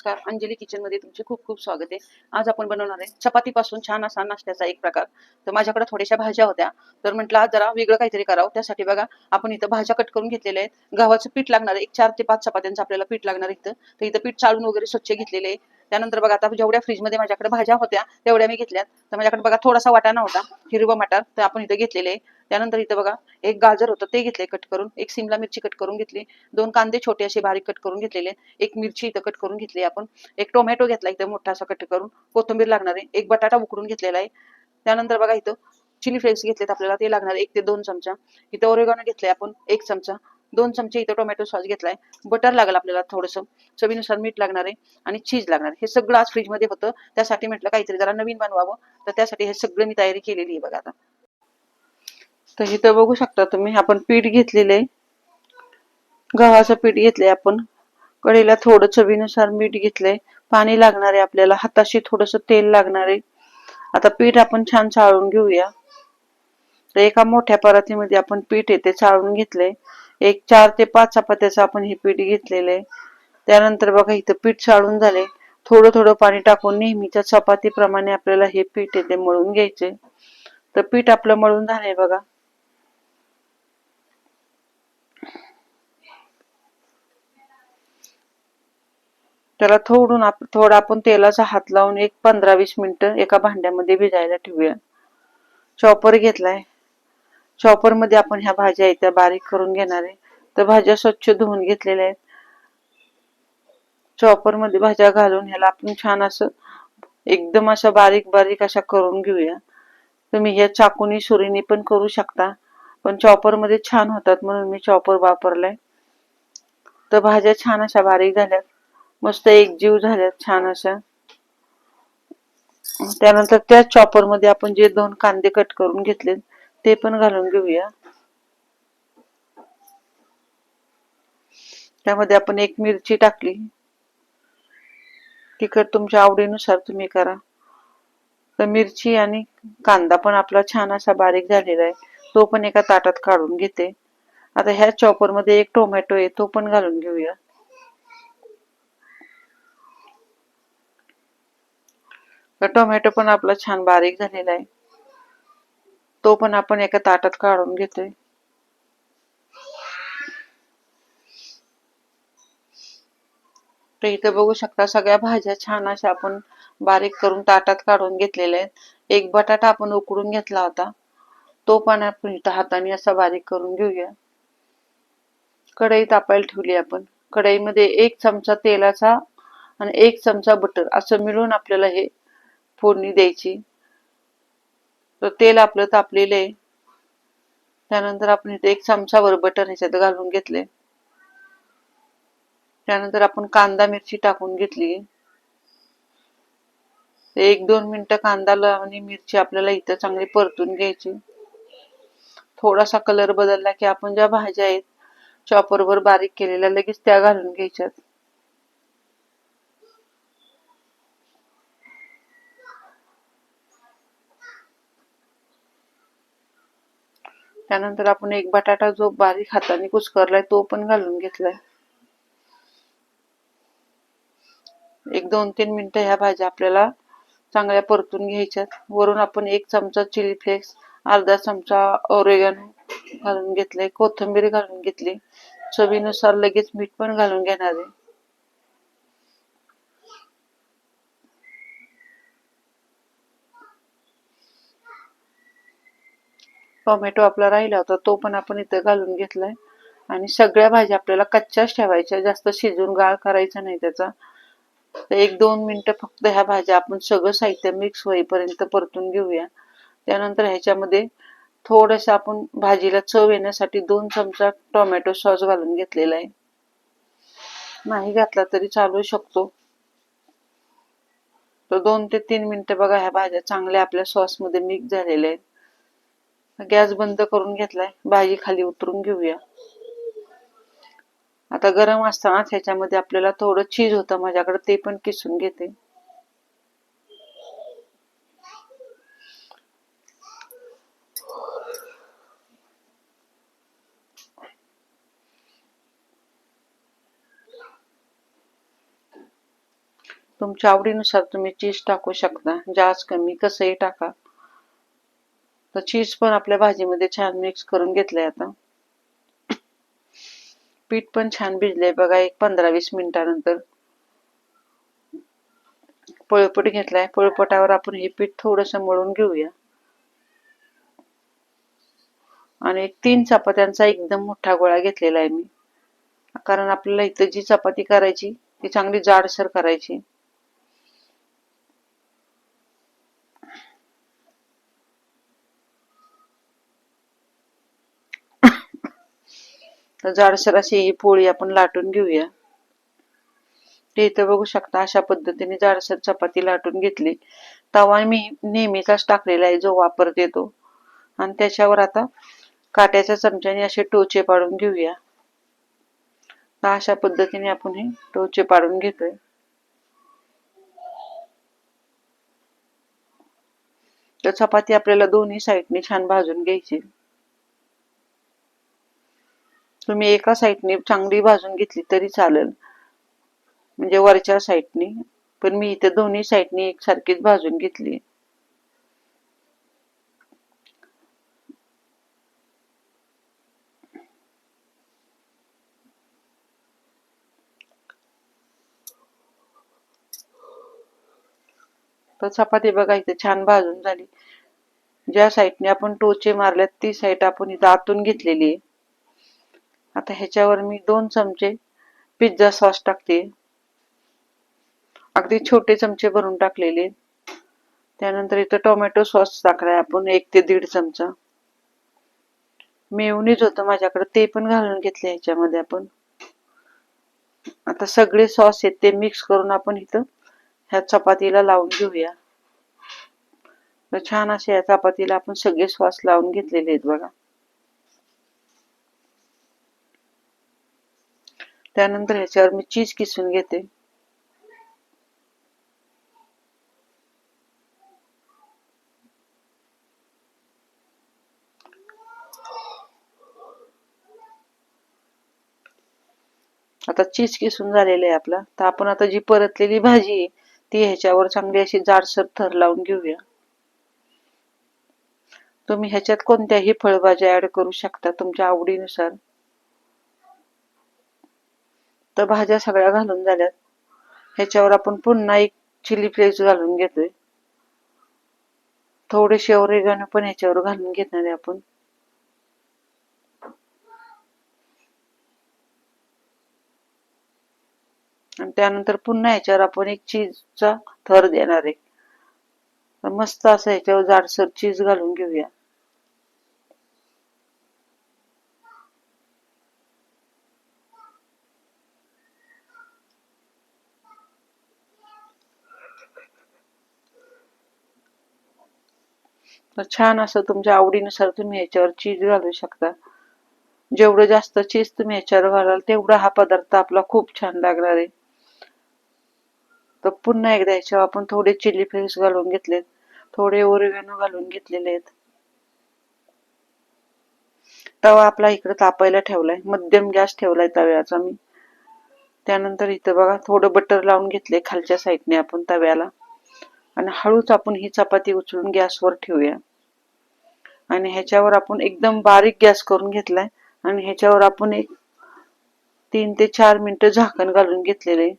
नमस्कार. अंजली किचनमध्ये तुमचे खूप खूप स्वागत आहे. आज आपण बनवणार आहे चपातीपासून छान असा नाश्त्याचा एक प्रकार. तर माझ्याकडे थोड्याशा भाज्या होत्या. तर म्हटलं आज जरा वेगळं काहीतरी करावं. त्यासाठी बघा आपण इथं भाज्या कट करून घेतलेल्या आहेत. गव्हाचं पीठ लागणार आहे. एक चार ते पाच चपात्यांचं आपल्याला पीठ लागणार इथं. तर इथं पीठ चाळून वगैरे स्वच्छ घेतलेले आहे. त्यानंतर बघा आता जेवढ्या फ्रीजमध्ये माझ्याकडे भाज्या होत्या तेवढ्या मी घेतल्यात. तर माझ्याकडे बघा थोडासा वाटाणा होता हिरवा मटार. तर आपण इथं घेतलेले आहे. त्यानंतर इथं बघा एक गाजर होतं ते घेतले कट करून. एक सिमला मिरची कट करून घेतली. दोन कांदे छोटे असे बारीक कट करून घेतलेले. एक मिरची इथं कट करून घेतली आपण. एक टोमॅटो घेतला इथं मोठा असा कट करून. कोथिंबीर लागणार आहे. एक बटाटा उकडून घेतलेला आहे. त्यानंतर बघा इथं चिली फ्लेक्स घेतलेत आपल्याला. ते लागणार एक ते दोन चमचा. इथं ओरेगानो घेतलंय आपण एक चमचा. दोन चमचे इथं टोमॅटो सॉस घेतलाय. बटर लागेल आपल्याला थोडंसं. चवीनुसार मीठ लागणार आहे आणि चीज लागणार हे सगळं आज फ्रीजमध्ये होतं. त्यासाठी म्हटलं काहीतरी जरा नवीन बनवावं. तर त्यासाठी हे सगळं मी तयारी केलेली आहे बघा आता. तर इथं बघू शकता तुम्ही आपण पीठ घेतलेलं आहे. गव्हाचं पीठ घेतलंय आपण. कडेला थोडं चवीनुसार मीठ घेतलंय. पाणी लागणार आहे आपल्याला. हाताशी थोडस तेल लागणार आहे. आता पीठ आपण छान चाळून घेऊया. तर एका मोठ्या परातीमध्ये आपण पीठ येते चाळून घेतलंय. एक चार ते पाच चपात्याचं आपण हे पीठ घेतलेलं आहे. त्यानंतर बघा इथं पीठ चाळून झाले थोडं थोडं पाणी टाकून नेहमीच्या चपातीप्रमाणे आपल्याला हे पीठ येते मळून घ्यायचे तर पीठ आपलं मळून झालंय बघा. त्याला थोडून आप थोडा आपण तेलाचा हात लावून एक पंधरा वीस मिनिटं एका भांड्यामध्ये भिजायला ठेवूया. चॉपर घेतलाय. चॉपरमध्ये आपण ह्या भाज्या आहेत त्या बारीक करून घेणार आहे. तर भाज्या स्वच्छ धुवून घेतलेल्या आहेत. चॉपरमध्ये भाज्या घालून ह्याला आपण छान असं एकदम अशा बारीक बारीक अशा करून घेऊया. तुम्ही ह्या चाकूनी सुरीनी पण करू शकता. पण चॉपरमध्ये छान होतात म्हणून मी चॉपर वापरलाय. तर भाज्या छान अशा बारीक झाल्या मस्त एक जीव झाल्यात छान अशा. त्यानंतर त्याच चॉपरमध्ये आपण जे दोन कांदे कट करून घेतले ते पण घालून घेऊया. त्यामध्ये आपण एक मिरची टाकली. तिखट तुमच्या आवडीनुसार तुम्ही करा. तर मिरची आणि कांदा पण आपला छान असा बारीक झालेला आहे. तो पण एका ताटात काढून घेते. आता ह्या चॉपरमध्ये एक टोमॅटो आहे तो पण घालून घेऊया. तर टोमॅटो पण आपला छान बारीक झालेला आहे. तो पण आपण एका ताटात काढून घेतोय. तर इथे बघू शकता सगळ्या भाज्या छान अशा आपण बारीक करून ताटात काढून घेतलेल्या आहेत. एक बटाटा आपण उकडून घेतला होता. तो पण आपण इथं हाताने असा बारीक करून घेऊया. कढई तापायला ठेवली आपण. कढईमध्ये एक चमचा तेलाचा आणि एक चमचा बटर असं मिळून आपल्याला हे फोडणी द्यायची. तर तेल आपलं तापलेलं आहे. त्यानंतर आपण इथे एक चमचाभर बटर ह्याच्यात घालून घेतले त्यानंतर आपण कांदा मिरची टाकून घेतली. एक दोन मिनिटं कांदा आणि मिरची आपल्याला इथं चांगली परतून घ्यायची. थोडासा कलर बदलला की आपण ज्या भाज्या आहेत चॉपर वर बारीक केलेल्या लगेच त्या घालून घ्यायच्यात. त्यानंतर आपण एक बटाटा जो बारीक हाताने कुस्करलाय तो पण घालून घेतलाय. एक दोन तीन मिनिटं ह्या भाज्या आपल्याला चांगल्या परतून घ्यायच्यात. वरून आपण एक चमचा चिली फ्लेक्स अर्धा चमचा ओरेगन घालून घेतले कोथिंबीर घालून घेतली. चवीनुसार लगेच मीठ पण घालून घेणार आहे. टोमॅटो आपला राहिला होता तो पण आपण इथं घालून घेतलाय. आणि सगळ्या भाज्या आपल्याला कच्च्याच ठेवायच्या जास्त शिजून गाळ करायचा नाही त्याचा. तर एक दोन मिनिटं फक्त ह्या भाज्या आपण सगळं साहित्य मिक्स होईपर्यंत परतून घेऊया. त्यानंतर ह्याच्यामध्ये थोडस आपण भाजीला चव येण्यासाठी दोन चमचा टोमॅटो सॉस घालून घेतलेला आहे. नाही घातला तरी चालू शकतो. तर दोन ते तीन मिनिटं बघा ह्या भाज्या चांगल्या आपल्या सॉसमध्ये मिक्स झालेल्या आहेत. गॅस बंद करून घेतलाय. भाजी खाली उतरून घेऊया. आता गरम असताना ह्याच्यामध्ये आपल्याला थोडं चीज होतं. माझ्याकडे ते पण किसून घेते. तुमच्या आवडीनुसार तुम्ही चीज टाकू शकता. जास्त कमी कसंही टाका. तर चीज पण आपल्या भाजीमध्ये छान मिक्स करून घेतलंय आता. पीठ पण छान भिजलंय बघा एक पंधरा वीस मिनिटानंतर. पळपट घेतलाय. पळपटावर आपण हे पीठ थोडस मळून घेऊया. आणि तीन चपात्यांचा एकदम मोठा गोळा घेतलेला आहे मी. कारण आपल्याला इथं जी चपाती करायची ती चांगली जाडसर करायची. तर जाडसर अशी ही पोळी आपण लाटून घेऊया. ते इथं बघू शकता अशा पद्धतीने जाडसर चपाती लाटून घेतली. तवा मी नेहमीचाच टाकलेला आहे जो वापरत येतो. आणि त्याच्यावर आता काट्याच्या चमच्याने असे टोचे पाडून घेऊया. अशा पद्धतीने आपण हे टोचे पाडून घेतोय. तर चपाती आपल्याला दोन्ही साईडने छान भाजून घ्यायची. तुम्ही एका साईडने चांगली भाजून घेतली तरी चालेल. म्हणजे वरच्या साईडने. पण मी इथे दोन्ही साईडनी एकसारखीच भाजून घेतली. तर चपाती बघा इथे छान भाजून झाली. ज्या साईडने आपण टोचे मारल्यात ती साईड आपण इथं आतून घेतलेली आहे. आता ह्याच्यावर मी दोन चमचे पिझ्झा सॉस टाकते. अगदी छोटे चमचे भरून टाकलेले. त्यानंतर इथं टोमॅटो सॉस टाकलाय आपण एक ते दीड चमचा. मेवनीज होतं माझ्याकडे ते पण घालून घेतले ह्याच्यामध्ये आपण. आता सगळे सॉस आहेत ते मिक्स करून आपण इथं ह्या चपातीला लावून घेऊया. तर छान असे या चपातीला आपण सगळे सॉस लावून घेतलेले आहेत बघा. त्यानंतर ह्याच्यावर मी चीज किसून घेते. आता चीज किसून झालेलं आहे आपला. तर आपण आता जी परतलेली भाजी आहे ती ह्याच्यावर चांगली अशी जाडसर थर लावून घेऊया. तुम्ही ह्याच्यात कोणत्याही फळभाज्या ऍड करू शकता तुमच्या आवडीनुसार. तर भाज्या सगळ्या घालून झाल्यात. ह्याच्यावर आपण पुन्हा एक चिली फ्लेक्स घालून घेतोय. थोडेसे ओरेगानो पण ह्याच्यावर घालून घेणार आहे आपण. आणि त्यानंतर पुन्हा ह्याच्यावर आपण एक चीजचा थर देणार आहे. मस्त असं ह्याच्यावर जाडसर चीज घालून घेऊया. तर छान असं तुमच्या आवडीनुसार तुम्ही याच्यावर चीज घालू शकता. जेवढं जास्त चीज तुम्ही ह्याच्यावर घालाल तेवढा हा पदार्थ आपला खूप छान लागणार आहे. तर पुन्हा एकदा ह्याच्यावर आपण थोडे चिली फ्लेक्स घालून घेतलेत. थोडे ओरिगॅनो घालून घेतलेले आहेत. तवा आपला इकडे तापायला ठेवलाय. मध्यम गॅस ठेवलाय तव्याचा मी. त्यानंतर इथं बघा थोडं बटर लावून घेतले खालच्या साईडने आपण तव्याला. आणि हळूच आपण ही चपाती उचलून गॅसवर ठेवूया. आणि ह्याच्यावर आपण एकदम बारीक गॅस करून घेतलाय. आणि ह्याच्यावर आपण एक तीन ते चार मिनिटं झाकण घालून घेतलेले.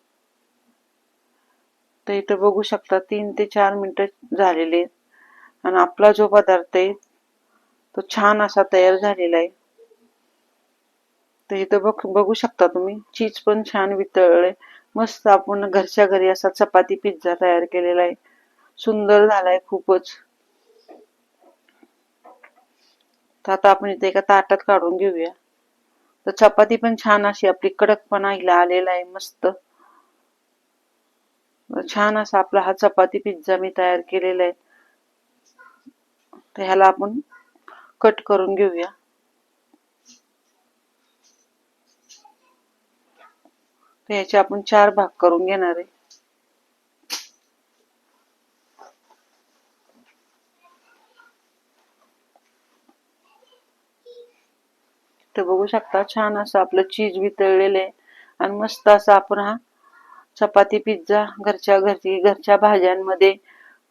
तर इथं बघू शकता तीन ते चार मिनिटं झालेले. आहेत आणि आपला जो पदार्थ आहे तो छान असा तयार झालेला आहे. तर इथं बघ बघू शकता तुम्ही चीज पण छान वितळले मस्त आपण घरच्या घरी असा चपाती पिझ्झा तयार केलेला आहे. सुंदर झालाय खूपच. तर आता आपण इथे एका ताटात काढून घेऊया. तर चपाती पण छान अशी आपली कडकपणा हिला आलेला आहे मस्त. छान असा आपला हा चपाती पिझ्झा मी तयार केलेला आहे. तर ह्याला आपण कट करून घेऊया. तर ह्याचे आपण चार भाग करून घेणार आहे. तर बघू शकता छान असं आपलं चीज वितळलेलं आहे. आणि मस्त असा आपण हा चपाती पिझ्झा घरच्या घरची घरच्या भाज्यांमध्ये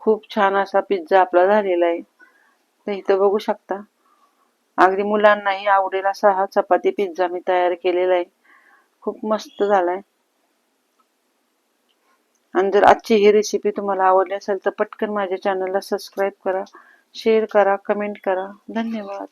खूप छान असा पिझ्झा आपला झालेला आहे. तर इथं बघू शकता अगदी मुलांनाही आवडेल असा हा चपाती पिझ्झा मी तयार केलेला आहे. खूप मस्त झालाय. आणि जर आजची ही रेसिपी तुम्हाला आवडली असेल तर पटकन माझ्या चॅनलला सबस्क्राईब करा शेअर करा कमेंट करा. धन्यवाद.